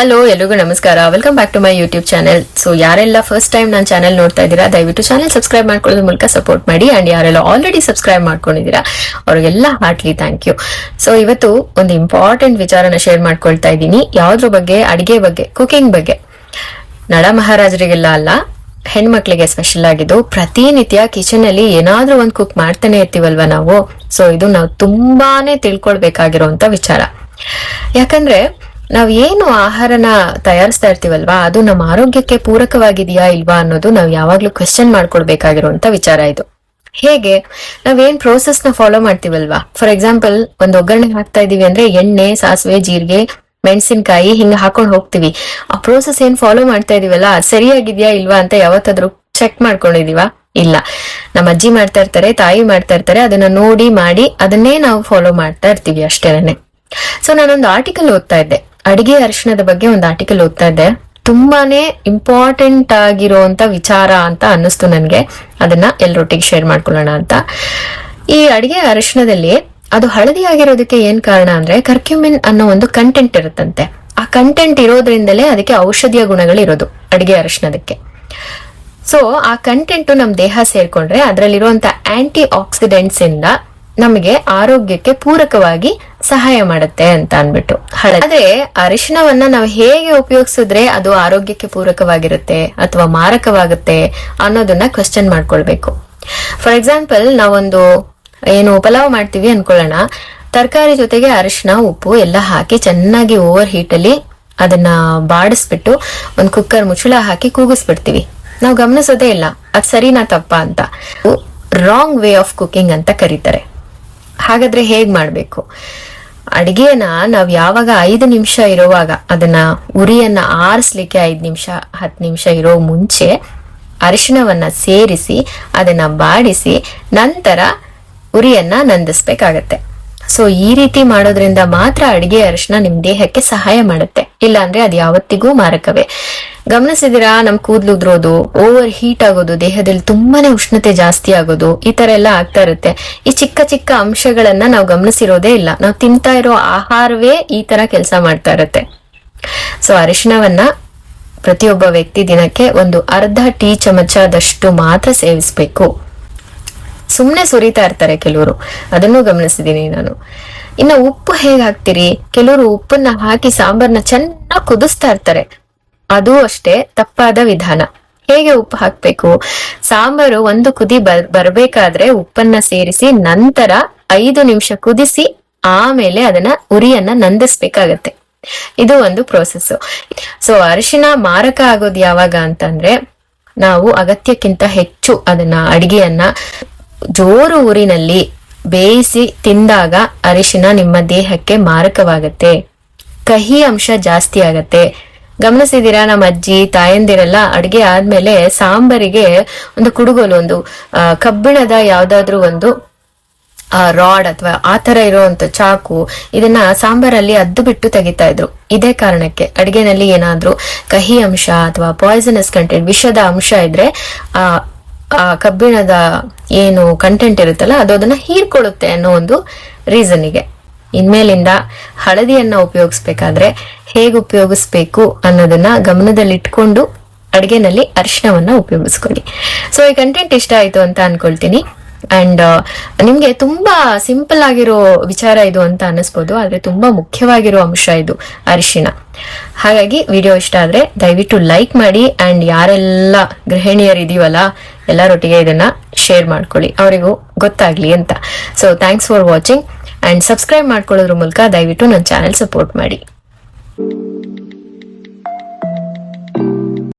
Hello ಎಲ್ರಿಗೂ ನಮಸ್ಕಾರ. Welcome back to my YouTube channel so ಯಾರೆಲ್ಲ ಫಸ್ಟ್ ಟೈಮ್ ನನ್ನ ಚಾನೆಲ್ ನೋಡ್ತಾ ಇದ್ದೀರಾ, ದಯವಿಟ್ಟು ಚಾನೆಲ್ ಸಬ್ಸ್ಕ್ರೈಬ್ ಮಾಡ್ಕೊಳ್ಳೋದ್ರ ಮೂಲಕ ಸಪೋರ್ಟ್ ಮಾಡಿ. ಅಂಡ್ ಯಾರೆಲ್ಲ ಆಲ್ರೆಡಿ ಸಬ್ಸ್ಕ್ರೈಬ್ ಮಾಡ್ಕೊಂಡಿದ್ದೀರಾ, ಅವ್ರಿಗೆಲ್ಲ ಹಾರ್ಟ್ಲಿ ಥ್ಯಾಂಕ್ ಯು ಸೊ ಇವತ್ತು ಒಂದು ಇಂಪಾರ್ಟೆಂಟ್ ವಿಚಾರನ ಶೇರ್ ಮಾಡ್ಕೊಳ್ತಾ ಇದ್ದೀನಿ. ಯಾವ್ದ್ರ ಬಗ್ಗೆ, ಅಡಿಗೆ ಬಗ್ಗೆ ಕುಕಿಂಗ್ ಬಗ್ಗೆ. ನಳ ಮಹಾರಾಜರಿಗೆಲ್ಲ ಅಲ್ಲ, ಹೆಣ್ಮಕ್ಳಿಗೆ ಸ್ಪೆಷಲ್ ಆಗಿದ್ದು ಪ್ರತಿನಿತ್ಯ ಕಿಚನ್ ಅಲ್ಲಿ ಏನಾದ್ರೂ ಒಂದು ಕುಕ್ ಮಾಡ್ತಾನೆ ಇರ್ತೀವಲ್ವಾ ನಾವು? ಸೊ ಇದು ನಾವು ತುಂಬಾನೇ ತಿಳ್ಕೊಳ್ಬೇಕಾಗಿರುವಂತ ವಿಚಾರ. ಯಾಕಂದ್ರೆ ನಾವ್ ಏನು ಆಹಾರನ ತಯಾರಿಸ್ತಾ ಇರ್ತೀವಲ್ವಾ? ಅದು ನಮ್ಮ ಆರೋಗ್ಯಕ್ಕೆ ಪೂರಕವಾಗಿದೆಯಾ ಇಲ್ವಾ ಅನ್ನೋದು ನಾವು ಯಾವಾಗ್ಲೂ ಕ್ವೆಶನ್ ಮಾಡ್ಕೊಳ್ಬೇಕಾಗಿರುವಂತ ವಿಚಾರ ಇದು. ಹೇಗೆ? ನಾವೇನ್ ಪ್ರೋಸೆಸ್ನ ಫಾಲೋ ಮಾಡ್ತೀವಲ್ವಾ? ಫಾರ್ ಎಕ್ಸಾಂಪಲ್ ಒಂದ್ ಒಗ್ಗರಣೆ ಹಾಕ್ತಾ ಇದೀವಿ ಅಂದ್ರೆ ಎಣ್ಣೆ, ಸಾಸಿವೆ, ಜೀರಿಗೆ, ಮೆಣಸಿನಕಾಯಿ ಹಿಂಗ ಹಾಕೊಂಡು ಹೋಗ್ತೀವಿ. ಆ ಪ್ರೋಸೆಸ್ ಏನ್ ಫಾಲೋ ಮಾಡ್ತಾ ಇದೀವಲ್ಲ, ಅದ್ ಸರಿಯಾಗಿದ್ಯಾ ಇಲ್ವಾ ಅಂತ ಯಾವತ್ತಾದ್ರೂ ಚೆಕ್ ಮಾಡ್ಕೊಂಡಿದೀವಾ ಇಲ್ಲ. ನಮ್ಮ ಅಜ್ಜಿ ಮಾಡ್ತಾ ಇರ್ತಾರೆ, ತಾಯಿ ಮಾಡ್ತಾ ಇರ್ತಾರೆ, ಅದನ್ನ ನೋಡಿ ಮಾಡಿ ಅದನ್ನೇ ನಾವು ಫಾಲೋ ಮಾಡ್ತಾ ಇರ್ತೀವಿ ಅಷ್ಟೇನೆ. ಸೊ ನಾನೊಂದು ಆರ್ಟಿಕಲ್ ಓದ್ತಾ ಇದ್ದೆ. ಅಡಿಗೆ ಅರಿಶಿಣದ ಬಗ್ಗೆ ಒಂದು ಆರ್ಟಿಕಲ್ ಓದ್ತಾ ಇದ್ದೆ. ತುಂಬಾನೇ ಇಂಪಾರ್ಟೆಂಟ್ ಆಗಿರುವಂತ ವಿಚಾರ ಅಂತ ಅನ್ನಿಸ್ತು ನನಗೆ. ಅದನ್ನ ಎಲ್ರೊಟ್ಟಿಗೆ ಶೇರ್ ಮಾಡ್ಕೊಳ್ಳೋಣ ಅಂತ. ಈ ಅಡಿಗೆ ಅರಿಶಿನದಲ್ಲಿ ಅದು ಹಳದಿ ಆಗಿರೋದಕ್ಕೆ ಏನ್ ಕಾರಣ ಅಂದ್ರೆ ಕರ್ಕ್ಯುಮಿನ್ ಅನ್ನೋ ಒಂದು ಕಂಟೆಂಟ್ ಇರುತ್ತಂತೆ. ಆ ಕಂಟೆಂಟ್ ಇರೋದ್ರಿಂದಲೇ ಅದಕ್ಕೆ ಔಷಧೀಯ ಗುಣಗಳು ಇರೋದು ಅಡಿಗೆ ಅರಿಶಿಣದಕ್ಕೆ. ಸೊ ಆ ಕಂಟೆಂಟ್ ನಮ್ ದೇಹ ಸೇರ್ಕೊಂಡ್ರೆ ಅದರಲ್ಲಿರುವಂತ ಆಂಟಿ ಆಕ್ಸಿಡೆಂಟ್ಸ್ ಇಂದ ನಮಗೆ ಆರೋಗ್ಯಕ್ಕೆ ಪೂರಕವಾಗಿ ಸಹಾಯ ಮಾಡುತ್ತೆ ಅಂತ ಅನ್ಬಿಟ್ಟು ಹಳದಿ ಆದ್ರೆ ಅರಿಶಿಣವನ್ನ ನಾವು ಹೇಗೆ ಉಪಯೋಗಿಸಿದ್ರೆ ಅದು ಆರೋಗ್ಯಕ್ಕೆ ಪೂರಕವಾಗಿರುತ್ತೆ ಅಥವಾ ಮಾರಕವಾಗುತ್ತೆ ಅನ್ನೋದನ್ನ ಕ್ವಶನ್ ಮಾಡ್ಕೊಳ್ಬೇಕು. ಫಾರ್ ಎಕ್ಸಾಂಪಲ್ ನಾವೊಂದು ಏನು ಪಲಾವ್ ಮಾಡ್ತೀವಿ ಅನ್ಕೊಳ್ಳೋಣ. ತರಕಾರಿ ಜೊತೆಗೆ ಅರಿಶಿಣ, ಉಪ್ಪು ಎಲ್ಲ ಹಾಕಿ ಚೆನ್ನಾಗಿ ಓವರ್ ಹೀಟ್ ಅಲ್ಲಿ ಅದನ್ನ ಬಾಡಿಸ್ಬಿಟ್ಟು ಒಂದು ಕುಕ್ಕರ್ ಮುಚ್ಚಳ ಹಾಕಿ ಕೂಗಿಸ್ಬಿಡ್ತೀವಿ. ನಾವು ಗಮನಿಸೋದೇ ಇಲ್ಲ, ಅದ್ ಸರಿನಾ ತಪ್ಪಾ ಅಂತ. ರಾಂಗ್ ವೇ ಆಫ್ ಕುಕಿಂಗ್ ಅಂತ ಕರೀತಾರೆ. ಹಾಗಾದ್ರೆ ಹೇಗ್ ಮಾಡ್ಬೇಕು? ಅಡಿಗೆನ ನಾವ್ ಯಾವಾಗ ಐದು ನಿಮಿಷ ಇರುವಾಗ ಅದನ್ನ ಉರಿಯನ್ನ ಆರಿಸ್ಲಿಕ್ಕೆ ಐದು ನಿಮಿಷ, ಹತ್ತು ನಿಮಿಷ ಇರೋ ಮುಂಚೆ ಅರಿಶಿಣವನ್ನ ಸೇರಿಸಿ ಅದನ್ನ ಬಾಡಿಸಿ ನಂತರ ಉರಿಯನ್ನ ನಂದಿಸ್ಬೇಕಾಗತ್ತೆ. ಸೊ ಈ ರೀತಿ ಮಾಡೋದ್ರಿಂದ ಮಾತ್ರ ಅಡಿಗೆ ಅರಿಶಿನ ನಿಮ್ ದೇಹಕ್ಕೆ ಸಹಾಯ ಮಾಡುತ್ತೆ. ಇಲ್ಲಾಂದ್ರೆ ಅದು ಯಾವತ್ತಿಗೂ ಮಾರಕವೇ. ಗಮನಿಸಿದಿರಾ ನಮ್ ಕೂದ್ಲು ಉದ್ರೋದು ಓವರ್ ಹೀಟ್ ಆಗೋದು, ದೇಹದಲ್ಲಿ ತುಂಬಾನೇ ಉಷ್ಣತೆ ಜಾಸ್ತಿ ಆಗೋದು, ಈ ತರ ಎಲ್ಲ ಆಗ್ತಾ ಇರುತ್ತೆ. ಈ ಚಿಕ್ಕ ಚಿಕ್ಕ ಅಂಶಗಳನ್ನ ನಾವು ಗಮನಿಸಿರೋದೇ ಇಲ್ಲ. ನಾವು ತಿಂತಾ ಇರೋ ಆಹಾರವೇ ಈ ತರ ಕೆಲಸ ಮಾಡ್ತಾ ಇರುತ್ತೆ. ಸೊ ಅರಿಶಿನವನ್ನ ಪ್ರತಿಯೊಬ್ಬ ವ್ಯಕ್ತಿ ದಿನಕ್ಕೆ ಒಂದು ಅರ್ಧ ಟೀ ಚಮಚದಷ್ಟು ಮಾತ್ರ ಸೇವಿಸಬೇಕು. ಸುಮ್ಮನೆ ಸುರಿತಾ ಇರ್ತಾರೆ ಕೆಲವರು. ಅದನ್ನು ಗಮನಿಸಿದೀನಿ ನಾನು. ಇನ್ನ ಉಪ್ಪು ಹೇಗ್ ಹಾಕ್ತಿರಿ? ಕೆಲವರು ಉಪ್ಪನ್ನ ಹಾಕಿ ಸಾಂಬಾರ್ನ ಚೆನ್ನಾಗಿ ಕುದಿಸ್ತಾ ಇರ್ತಾರೆ. ಅದು ಅಷ್ಟೇ ತಪ್ಪಾದ ವಿಧಾನ. ಹೇಗೆ ಉಪ್ಪು ಹಾಕ್ಬೇಕು? ಸಾಂಬಾರು ಒಂದು ಕುದಿ ಬರ್ ಬರ್ಬೇಕಾದ್ರೆ ಉಪ್ಪನ್ನ ಸೇರಿಸಿ ನಂತರ ಐದು ನಿಮಿಷ ಕುದಿಸಿ ಆಮೇಲೆ ಅದನ್ನ ಉರಿಯನ್ನ ನಂದಿಸ್ಬೇಕಾಗತ್ತೆ. ಇದು ಒಂದು ಪ್ರೋಸೆಸ್ ಸೊ ಅರಿಶಿನ ಮಾರಕ ಆಗೋದು ಯಾವಾಗ ಅಂತಂದ್ರೆ ನಾವು ಅಗತ್ಯಕ್ಕಿಂತ ಹೆಚ್ಚು ಅದನ್ನ ಅಡಿಗೆಯನ್ನ ಜೋರು ಊರಿನಲ್ಲಿ ಬೇಯಿಸಿ ತಿಂದಾಗ ಅರಿಶಿನ ನಿಮ್ಮ ದೇಹಕ್ಕೆ ಮಾರಕವಾಗತ್ತೆ. ಕಹಿ ಅಂಶ ಜಾಸ್ತಿ ಆಗತ್ತೆ. ಗಮನಿಸಿದೀರಾ ನಮ್ಮ ಅಜ್ಜಿ, ತಾಯಂದಿರೆಲ್ಲ ಅಡಿಗೆ ಆದ್ಮೇಲೆ ಸಾಂಬಾರಿಗೆ ಒಂದು ಕುಡುಗೋಲು, ಒಂದು ಕಬ್ಬಿಣದ ಯಾವ್ದಾದ್ರು ಒಂದು, ಆ, ರಾಡ್ ಅಥವಾ ಆ ತರ ಇರುವಂತ ಚಾಕು, ಇದನ್ನ ಸಾಂಬಾರಲ್ಲಿ ಅದ್ದು ಬಿಟ್ಟು ತೆಗಿತಾ ಇದ್ರು. ಇದೇ ಕಾರಣಕ್ಕೆ ಅಡಿಗೆನಲ್ಲಿ ಏನಾದ್ರೂ ಕಹಿ ಅಂಶ ಅಥವಾ ಪಾಯ್ಸನಸ್ ಕಂಟೆಂಟ್ ವಿಷದ ಅಂಶ ಇದ್ರೆ, ಆ ಆ ಕಬ್ಬಿಣದ ಏನು ಕಂಟೆಂಟ್ ಇರುತ್ತಲ್ಲ, ಅದು ಅದನ್ನ ಹೀರ್ಕೊಳ್ಳುತ್ತೆ ಅನ್ನೋ ಒಂದು ರೀಸನ್ನಿಗೆ ಇನ್ಮೇಲಿಂದ ಹಳದಿಯನ್ನ ಉಪಯೋಗಿಸ್ಬೇಕಾದ್ರೆ ಹೇಗೆ ಉಪಯೋಗಿಸ್ಬೇಕು ಅನ್ನೋದನ್ನ ಗಮನದಲ್ಲಿಟ್ಕೊಂಡು ಅಡಿಗೆನಲ್ಲಿ ಅರಿಶಿಣವನ್ನ ಉಪಯೋಗಿಸ್ಕೊಳ್ಳಿ. ಸೊ ಈ ಕಂಟೆಂಟ್ ಇಷ್ಟ ಆಯ್ತು ಅಂತ ಅನ್ಕೊಳ್ತೀನಿ. ಅಂಡ್ ನಿಮ್ಗೆ ತುಂಬಾ ಸಿಂಪಲ್ ಆಗಿರೋ ವಿಚಾರ ಇದು ಅಂತ ಅನ್ನಿಸ್ಬೋದು, ಆದ್ರೆ ತುಂಬಾ ಮುಖ್ಯವಾಗಿರೋ ಅಂಶ ಇದು ಅರಿಶಿಣ. ಹಾಗಾಗಿ ವಿಡಿಯೋ ಇಷ್ಟ ಆದ್ರೆ ದಯವಿಟ್ಟು ಲೈಕ್ ಮಾಡಿ ಅಂಡ್ ಯಾರೆಲ್ಲ ಗೃಹಿಣಿಯರಿದೀವಲ್ಲ, ಎಲ್ಲರೊಟ್ಟಿಗೆ ಇದನ್ನ ಶೇರ್ ಮಾಡ್ಕೊಳ್ಳಿ. ಅವರಿಗೂ ಗೊತ್ತಾಗ್ಲಿ ಅಂತ. So thanks for watching and subscribe ಮಾಡ್ಕೊಳ್ಳೋದ್ರ ಮೂಲಕ ದಯವಿಟ್ಟು ನನ್ನ ಚಾನೆಲ್ ಸಪೋರ್ಟ್ ಮಾಡಿ.